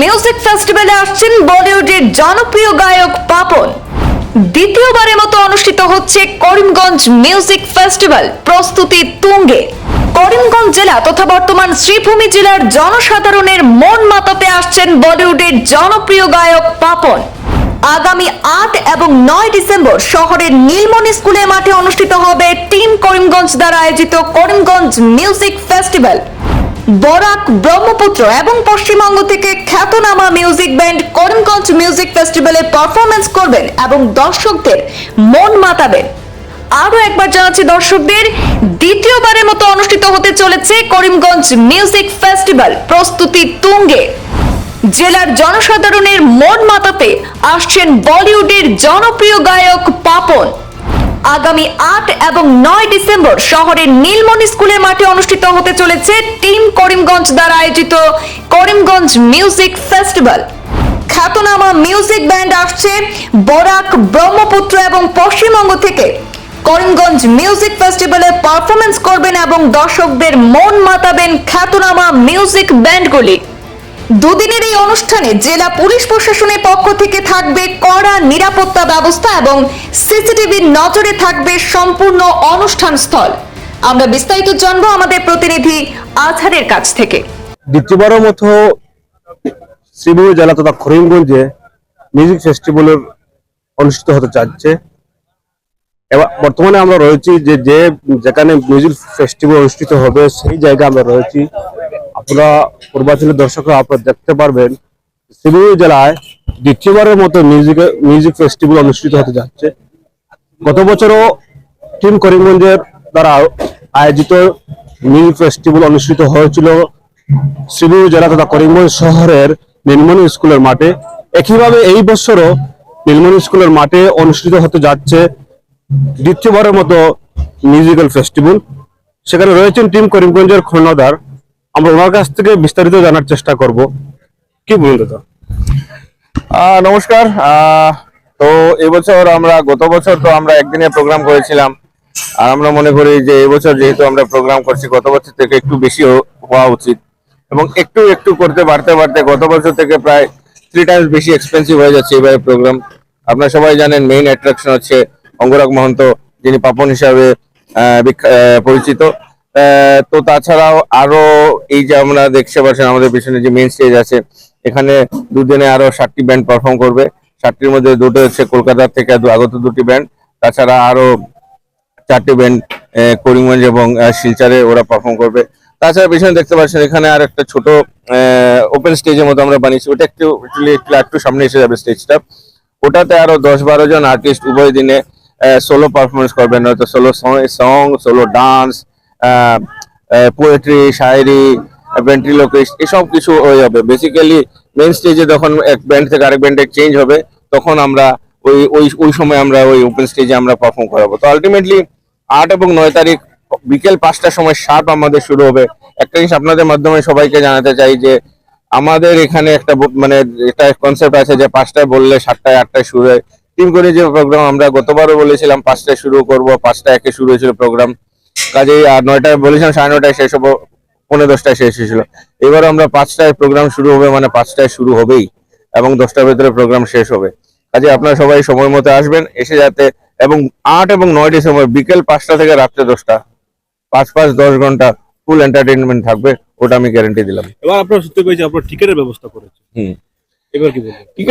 Music ফেস্টিভ্যালে আসছেন বলিউডের জনপ্রিয় গায়ক পাপন। দ্বিতীয়বারের মতো অনুষ্ঠিত হচ্ছে করিমগঞ্জ মিউজিক ফেস্টিভ্যাল, প্রস্তুতি তুঙ্গে। করিমগঞ্জ জেলা তথা বর্তমান শ্রীভূমি জেলার জনসাধারণের মন মাতাতে আসছেন বলিউডের জনপ্রিয় গায়ক পাপন। আগামী আট এবং নয় ডিসেম্বর শহরের নীলমণি স্কুলের মাঠে অনুষ্ঠিত হবে টিম করিমগঞ্জ দ্বারা আয়োজিত করিমগঞ্জ মিউজিক ফেস্টিভ্যাল। বরাক ব্রহ্মপুত্র এবং পশ্চিমবঙ্গ থেকে খ্যাতনামা মিউজিক ব্যান্ড করিমগঞ্জ মিউজিক ফেস্টিভ্যালে পারফরমেন্স করবেন এবং দর্শকদের মন মাতাবেন। আরও একবার জানাচ্ছি দর্শকদের, দ্বিতীয়বারের মতো অনুষ্ঠিত হতে চলেছে করিমগঞ্জ মিউজিক ফেস্টিভ্যাল প্রস্তুতি তুঙ্গে। জেলার জনসাধারণের মন মাতাতে আসছেন বলিউডের জনপ্রিয় গায়ক পাপন। আগামী আট এবং নয় ডিসেম্বর শহরের নীলমণি স্কুলের মাঠে অনুষ্ঠিত হতে চলেছে টিম করিমগঞ্জ দ্বারা আয়োজিত করিমগঞ্জ মিউজিক ফেস্টিভ্যাল। খ্যাতনামা মিউজিক ব্যান্ড আসছে বরাক, ব্রহ্মপুত্র এবং পশ্চিমবঙ্গ থেকে। করিমগঞ্জ মিউজিক ফেস্টিভ্যালে পারফরমেন্স করবেন এবং দর্শকদের মন মাতাবেন খ্যাতনামা মিউজিক ব্যান্ডগুলি। দুদিনের এই অনুষ্ঠানে জেলা পুলিশ প্রশাসনের পক্ষ থেকে থাকবে কড়া নিরাপত্তা ব্যবস্থা এবং সিসিটিভির নজরে থাকবে সম্পূর্ণ অনুষ্ঠান স্থল। আমরা বিস্তারিত জানব আমাদের প্রতিনিধি আজহারের কাছ থেকে। দ্বিতীয়বারের মতো শ্রীভূমি জেলা তথা করিমগঞ্জে মিউজিক ফেস্টিভ্যালের অনুষ্ঠিত হতে চাচ্ছে এবার বর্তমানে আমরা রয়েছি যে যে যেখানে মিউজিক ফেস্টিভ্যাল অনুষ্ঠিত হবে, সেই জায়গায় আমরা রয়েছি। আপনারা পূর্বাঞ্চলের দর্শকরা আপনারা দেখতে পারবেন শ্রীভূমি জেলায় দ্বিতীয়বারের মতো মিউজিক মিউজিক ফেস্টিভ্যাল অনুষ্ঠিত হতে যাচ্ছে। গত বছরও টিম করিমগঞ্জের দ্বারা আয়োজিত মিউজিক ফেস্টিভ্যাল অনুষ্ঠিত হয়েছিল শ্রীভূমি জেলা তথা করিমগঞ্জ শহরের নীলমণি স্কুলের মাঠে। একইভাবে এই বছরও নীলমণি স্কুলের মাঠে অনুষ্ঠিত হতে যাচ্ছে দ্বিতীয়বারের মতো মিউজিক্যাল ফেস্টিভ্যাল সেখানে রয়েছেন টিম করিমগঞ্জের খর্ণদার আমরা ওনার কাছ থেকে বিস্তারিত জানার চেষ্টা করব। কি বলুন দাদা নমস্কার। তো এবছর আমরা, গত বছর তো আমরা একদিনের প্রোগ্রাম করেছিলাম। আর আমরা মনে করি যে এবছর যেহেতু আমরা প্রোগ্রাম করছি, গত বছর থেকে একটু বেশি হওয়া উচিত। এবং একটু একটু করতে বাড়তে বাড়তে গত বছর থেকে প্রায় থ্রি টাইমস বেশি এক্সপেন্সিভ হয়ে যাচ্ছে এবারে প্রোগ্রাম আপনারা সবাই জানেন মেইন অ্যাট্রাকশন হচ্ছে অঙ্গরাগ মহন্ত, যিনি পাপন হিসাবে পরিচিত। তো তাছাড়াও আরও এই যে আমরা দেখতে পাচ্ছেন আমাদের পিছনে যে মেন স্টেজ আছে, এখানে দুদিনে আরও ষাটটি ব্যান্ড পারফর্ম করবে। ষাটটির মধ্যে দুটো হচ্ছে কলকাতা থেকে আগত দুটি ব্যান্ড তাছাড়া আরও চারটি ব্যান্ড করিমগঞ্জ এবং শিলচারে ওরা পারফর্ম করবে। তাছাড়া পিছনে দেখতে পাচ্ছেন এখানে আর একটা ছোট ওপেন স্টেজের মতো আমরা বানিয়েছি। ওটা একটু একটু সামনে এসে যাবে স্টেজটা ওটাতে আরও দশ বারো জন আর্টিস্ট উভয় দিনে সোলো পারফরমেন্স করবেন। হয়তো solo song solo dance poetry shayari ventriloquist এসব কিছু হয়ে যাবে। বেসিক্যালি মেন স্টেজে যখন এক ব্যান্ড থেকে আরেক ব্যান্ডে চেঞ্জ হবে, তখন আমরা ওই ওই ওই সময় আমরা ওই ওপেন স্টেজে আমরা পারফর্ম করাবো। তো আলটিমেটলি আট এবং নয় তারিখ, বিকেল পাঁচটার সময় সাপ আমাদের শুরু হবে। একটা জিনিস আপনাদের মাধ্যমে সবাইকে জানাতে চাই যে, আমাদের এখানে একটা মানে এটা কনসেপ্ট আছে যে পাঁচটায় বললে সাতটায় আটটায় শুরু হয়। টিম করে যে প্রোগ্রাম আমরা গতবারও বলেছিলাম, পাঁচটায় শুরু করব, পাঁচটা একে শুরু হয়েছিল প্রোগ্রাম কাজেই আর নয়টায় বলেছিলাম সাড়ে নয়টায় শেষ হব পনেরো দশটায় শেষ হয়েছিল। এবার আমরা পাঁচটায় প্রোগ্রাম শুরু হবে মানে পাঁচটায় শুরু হবেই এবং দশটার ভেতরে প্রোগ্রাম শেষ হবে। কাজে আপনারা সবাই সময় মতো আসবেন এসে যাতে এবং আট এবং নয় ডিসেম্বর বিকেল পাঁচটা থেকে রাত্রে দশটা পাঁচ পাঁচ দশ ঘণ্টা ফুল এন্টারটেনমেন্ট থাকবে ওটা আমি গ্যারেন্টি দিলাম। এবার আপনার সত্যি পেয়েছি আপনার টিকিটের ব্যবস্থা করেছে হুম। কি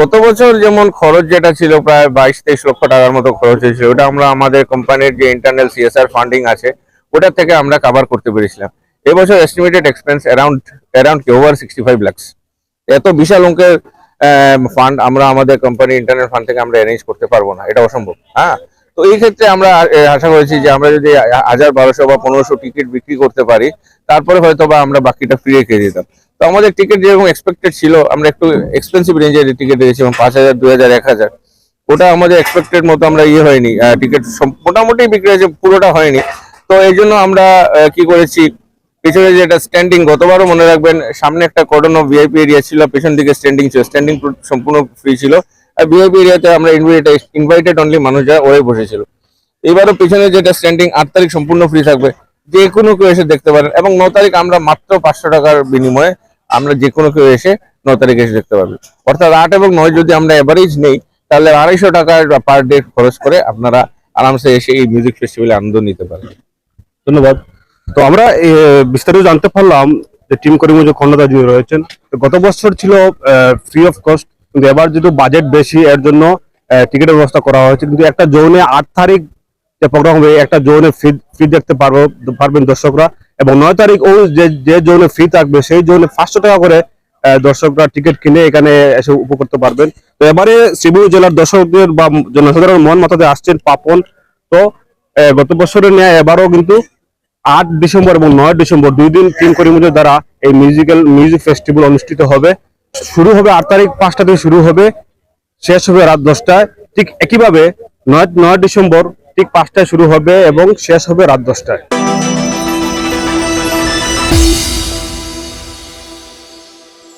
গত বছর যেমন খরচ যেটা ছিল প্রায় বাইশ, তেইশ লক্ষ টাকার মতো খরচ হয়েছিল, ওটা আমরা আমাদের কোম্পানির যে ইন্টারনাল সিএসআর ফান্ডিং আছে ওটা থেকে আমরা কভার করতে পেরেছিলাম। এবছর estimated expense around around over sixty five lakhs এত বিশাল অঙ্কের ফান্ড আমরা আমাদের কোম্পানি ইন্টারনাল ফান্ড থেকে আমরা অ্যারেঞ্জ করতে পারব না, এটা অসম্ভব হ্যাঁ? তো এই ক্ষেত্রে আমরা আশা করেছি যে আমরা যদি হাজার বারোশো বা পনেরোশো টিকিট বিক্রি করতে পারি, তারপরে হয়তো বা আমরা বাকিটা ফ্রি রেখে দিতাম। তো আমাদের টিকিট যেরকম এক্সপেক্টেড ছিল, আমরা একটু এক্সপেন্সিভ রেঞ্জের টিকিট রেখেছিলাম পাঁচ হাজার, দুই হাজার, এক হাজার। ওটা আমাদের এক্সপেক্টেড মতো আমরা ইয়ে হয়নি টিকিট মোটামুটি বিক্রি হয়েছে, পুরোটা হয়নি। তো এই জন্য আমরা কি করেছি, পিছনে যেটা স্ট্যান্ডিং গতবারও মনে রাখবেন, সামনে একটা কটনো ভিআইপি এরিয়া ছিল, পেছন দিকে স্ট্যান্ডিং ছিল স্ট্যান্ডিং সম্পূর্ণ ফ্রি ছিল। আর ভিআইপি এরিয়াতে আমরা ইনভাইটেড ইনভাইটেড অনলি মানুষ যারা ওরাই বসেছিল। এবারও পিছনে যেটা স্ট্যান্ডিং আট তারিখ সম্পূর্ণ ফ্রি থাকবে। যে কোনো কেউ এসে দেখতে পারেন। এবং ন তারিখ আমরা মাত্র পাঁচশো টাকার বিনিময়ে আমরা যে কোনো কেউ এসে ন তারিখে এসে দেখতে পারবেন অর্থাৎ আট এবং নয় যদি আমরা এভারেজ নেই, তাহলে আড়াইশো টাকা পার ডে খরচ করে আপনারা আরামসে এসে এই মিউজিক ফেস্টিভ্যালে আনন্দ নিতে পারবেন। ধন্যবাদ। তো আমরা বিস্তারিত জানতে পারলাম যে টিম করিমগঞ্জ খন্ডদা যিনি রয়েছেন। গত বছর ছিল ফ্রি অফ কস্ট কিন্তু এবার যেহেতু বাজেট বেশি, এর জন্য টিকিটের ব্যবস্থা করা হয়েছে। কিন্তু একটা জোনে আট তারিখ যে প্রোগ্রাম হবে, একটা জোনে ফ্রি ফ্রি দেখতে পারব, পারবেন দর্শকরা। এবং নয় তারিখ ও যে যে জোনে ফ্রি থাকবে, সেই জোনে পাঁচশো টাকা করে দর্শকরা টিকিট কিনে এখানে এসে উপভোগ করতে পারবেন। তো এবারে শিবুর জেলার দর্শকদের বা জনসাধারণ মন মাতাতে আসছেন পাপন। তো গত বছরের ন্যায় এবারও কিন্তু আট ডিসেম্বর এবং নয় ডিসেম্বর দুই দিন, তিন করিমগঞ্জের দ্বারা এই মিউজিক্যাল মিউজিক ফেস্টিভ্যাল অনুষ্ঠিত হবে। শুরু হবে আট তারিখ, পাঁচটা থেকে শুরু হবে। শেষ হবে রাত দশটায়। ঠিক একইভাবে নয় নয় ডিসেম্বর ঠিক পাঁচটায় শুরু হবে এবং শেষ হবে রাত দশটায়।